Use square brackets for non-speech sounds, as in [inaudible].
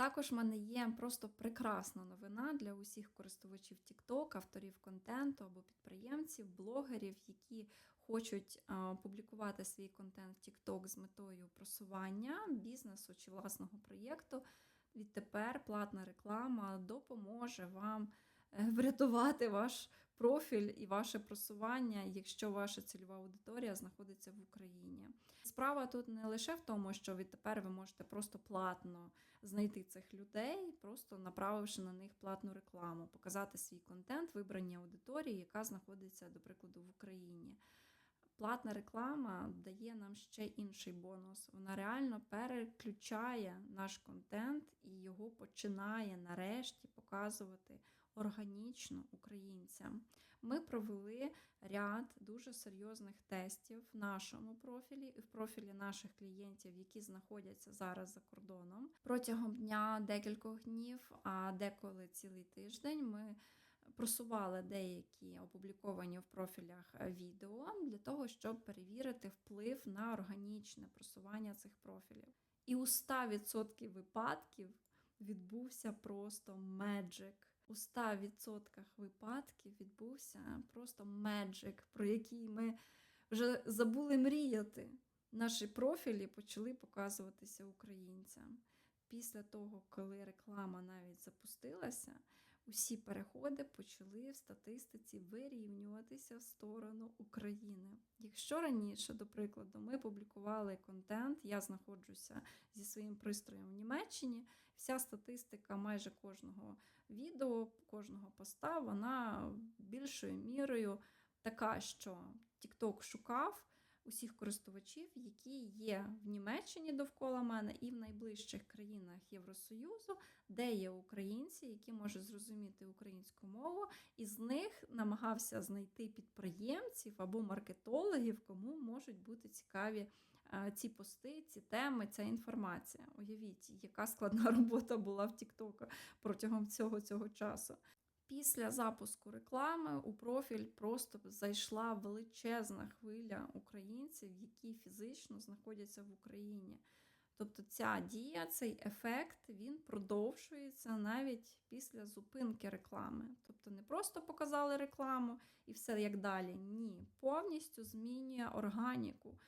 Також в мене є просто прекрасна новина для усіх користувачів TikTok, авторів контенту або підприємців, блогерів, які хочуть публікувати свій контент в TikTok з метою просування бізнесу чи власного проєкту. Відтепер платна реклама допоможе вам е, врятувати ваш профіль і ваше просування, якщо ваша цільова аудиторія знаходиться в Україні. Справа тут не лише в тому, що відтепер ви можете просто платно знайти цих людей, просто направивши на них платну рекламу, показати свій контент вибраній аудиторії, яка знаходиться, до прикладу, в Україні. Платна реклама дає нам ще інший бонус. Вона реально переключає наш контент і його починає нарешті показувати органічно українцям. Ми провели ряд дуже серйозних тестів в нашому профілі і в профілі наших клієнтів, які знаходяться зараз за кордоном. Протягом дня декількох днів, а деколи цілий тиждень ми просували деякі опубліковані в профілях е, відео для того, щоб перевірити вплив на органічне просування цих профілів. І у 100% випадків відбувся просто меджик. У 100% випадків відбувся просто меджик, про який ми вже забули мріяти. Наші профілі почали показуватися українцям. Після того, коли реклама навіть запустилася, усі переходи почали в статистиці вирівнюватися в сторону України. Якщо раніше, до прикладу, ми публікували контент, я знаходжуся зі своїм пристроєм в Німеччині, вся статистика майже кожного відео, кожного поста, вона більшою мірою така, що TikTok шукав усіх користувачів, які є в Німеччині довкола мене і в найближчих країнах Євросоюзу, де є українці, які можуть зрозуміти українську мову, і з них намагався знайти підприємців або маркетологів, кому можуть бути цікаві е, ці пости, ці теми, ця інформація. Уявіть, яка складна [laughs] робота була в TikTok протягом цього, цього часу. Після запуску реклами у профіль просто зайшла величезна хвиля українців, які фізично знаходяться в Україні. Тобто ця дія, цей ефект, він продовжується навіть після зупинки реклами. Тобто не просто показали рекламу і все як далі. Ні, повністю змінює органіку.